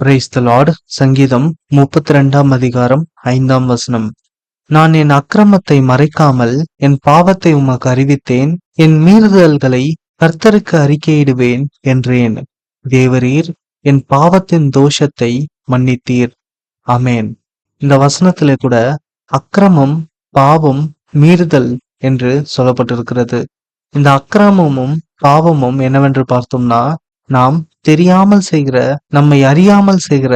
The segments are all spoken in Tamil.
பிரைஸ் த லார்ட் சங்கீதம் முப்பத்தி ரெண்டாம் அதிகாரம் ஐந்தாம் வசனம். நான் என் அக்கிரமத்தை மறைக்காமல் என் பாவத்தை உமக்கு அறிவித்தேன். என் மீறுதல்களை கர்த்தருக்கு அறிக்கையிடுவேன் என்றேன். தேவரீர் என் பாவத்தின் தோஷத்தை மன்னித்தீர். அமேன் இந்த வசனத்திலே கூட அக்கிரமம் பாவம் மீறுதல் என்று சொல்லப்பட்டிருக்கிறது. இந்த அக்கிரமமும் பாவமும் என்னவென்று பார்த்தோம்னா நாம் தெரியாமல் செய்கிற நம்மை அறியாமல் செய்கிற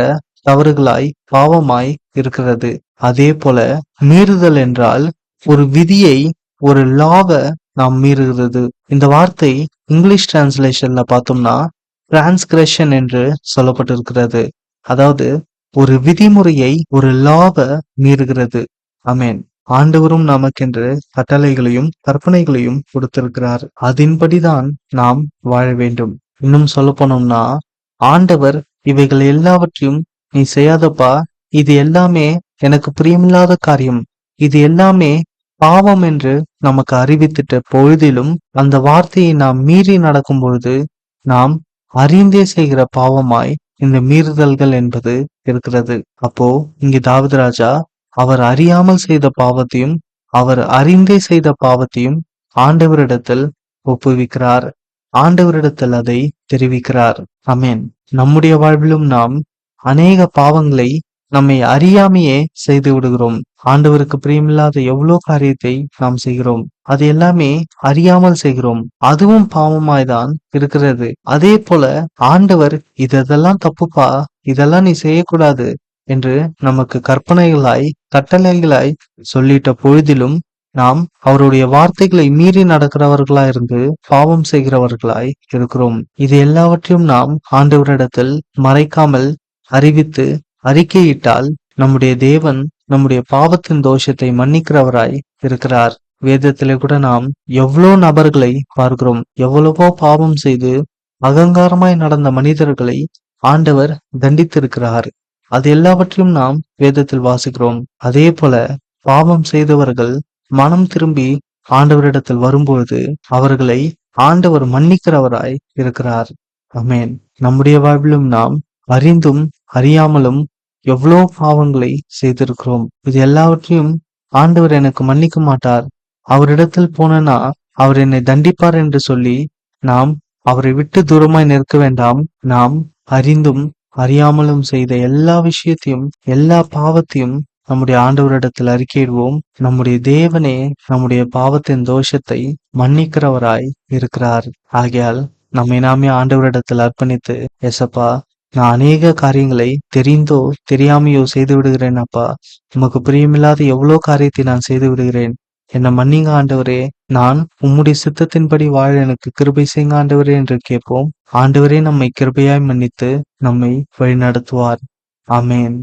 தவறுகளாய் பாவமாய் இருக்கிறது. அதே போல மீறுதல் என்றால் ஒரு விதியை ஒரு லாவ நாம் மீறுகிறது. இந்த வார்த்தை இங்கிலீஷ் டிரான்ஸ்லேஷன்ல பார்த்தோம்னா டிரான்ஸ்கிரஷன் என்று சொல்லப்பட்டிருக்கிறது. அதாவது ஒரு விதிமுறையை ஒரு லாவ மீறுகிறது. அமேன் ஆண்டவரும் நமக்கென்று கட்டளைகளையும் கற்பனைகளையும் கொடுத்திருக்கிறார். அதன்படிதான் நாம் வாழ வேண்டும். இன்னும் சொல்ல போனோம்னா ஆண்டவர் இவைகள் எல்லாவற்றையும் நீ செய்யாதப்பா இது எல்லாமே எனக்கு பிரியமில்லாத காரியம். இது எல்லாமே பாவம் என்று நமக்கு அறிவித்திட்ட பொழுதிலும் அந்த வார்த்தையை நாம் மீறி நடக்கும் பொழுது நாம் அறிந்தே செய்கிற பாவமாய் இந்த மீறுதல்கள் என்பது இருக்கிறது. அப்போ இங்கு தாவீது ராஜா அவர் அறியாமல் செய்த பாவத்தையும் அவர் அறிந்தே செய்த பாவத்தையும் ஆண்டவரிடத்தில் ஒப்புவிக்கிறார். ஆண்டவரிடத்தில் அதை தெரிவிக்கிறார். அமேன் நம்முடைய வாழ்விலும் நாம் அநேக பாவங்களை நம்மை அறியாமையே செய்து விடுகிறோம். ஆண்டவருக்கு பிரியமில்லாத எவ்வளோ காரியத்தை நாம் செய்கிறோம். அது எல்லாமே அறியாமல் செய்கிறோம். அதுவும் பாவமாய்தான் இருக்கிறது. அதே போல ஆண்டவர் இதெல்லாம் தப்புப்பா? இதெல்லாம் நீ செய்யக்கூடாது என்று நமக்கு கற்பனைகளாய் கட்டளைகளாய் சொல்லிட்ட பொழுதிலும் நாம் அவருடைய வார்த்தைகளை மீறி நடக்கிறவர்களாய் இருந்து பாவம் செய்கிறவர்களாய் இருக்கிறோம். இது எல்லாவற்றையும் நாம் ஆண்டவரிடத்தில் மறைக்காமல் அறிவித்து அறிக்கையிட்டால் நம்முடைய தேவன் நம்முடைய பாவத்தின் தோஷத்தை மன்னிக்கிறவராய் இருக்கிறார். வேதத்திலே கூட நாம் எவ்வளோ நபர்களை பார்க்கிறோம். எவ்வளவோ பாவம் செய்து அகங்காரமாய் நடந்த மனிதர்களை ஆண்டவர் தண்டித்திருக்கிறார். அது எல்லாவற்றையும் நாம் வேதத்தில் வாசிக்கிறோம். அதே போல பாவம் செய்தவர்கள் மனம் திரும்பி ஆண்டவரிடத்தில் வரும்பொழுது அவர்களை ஆண்டவர் மன்னிக்கிறவராய் இருக்கிறார். அமேன் நம்முடைய வாழ்விலும் நாம் அறிந்தும் அறியாமலும் எவ்வளோ பாவங்களை செய்திருக்கிறோம். இது எல்லாவற்றையும் ஆண்டவர் எனக்கு மன்னிக்க மாட்டார். அவரிடத்தில் போனனா அவர் என்னை தண்டிப்பார் என்று சொல்லி நாம் அவரை விட்டு தூரமாய் நிற்க வேண்டாம். நாம் அறிந்தும் அறியாமலும் செய்த எல்லா விஷயத்தையும் எல்லா பாவத்தையும் நம்முடைய ஆண்டவரிடத்தில் அறிக்கையிடுவோம். நம்முடைய தேவனே நம்முடைய பாவத்தின் தோஷத்தை மன்னிக்கிறவராய் இருக்கிறார். ஆகையால் நம்மை நாமே ஆண்டவரிடத்தில் அர்ப்பணித்து எசப்பா நான் அநேக காரியங்களை தெரிந்தோ தெரியாமையோ செய்து விடுகிறேன் அப்பா. உமக்கு பிரியமில்லாத எவ்வளோ காரியத்தை நான் செய்து விடுகிறேன் என்னை மன்னிங்க ஆண்டவரே. நான் உம்முடைய சித்தத்தின்படி வாழ எனக்கு கிருபை செய்யுங்க ஆண்டவரே என்று கேட்போம். ஆண்டவரே நம்மை கிருபையாய் மன்னித்து நம்மை வழிநடத்துவார். ஆமேன்.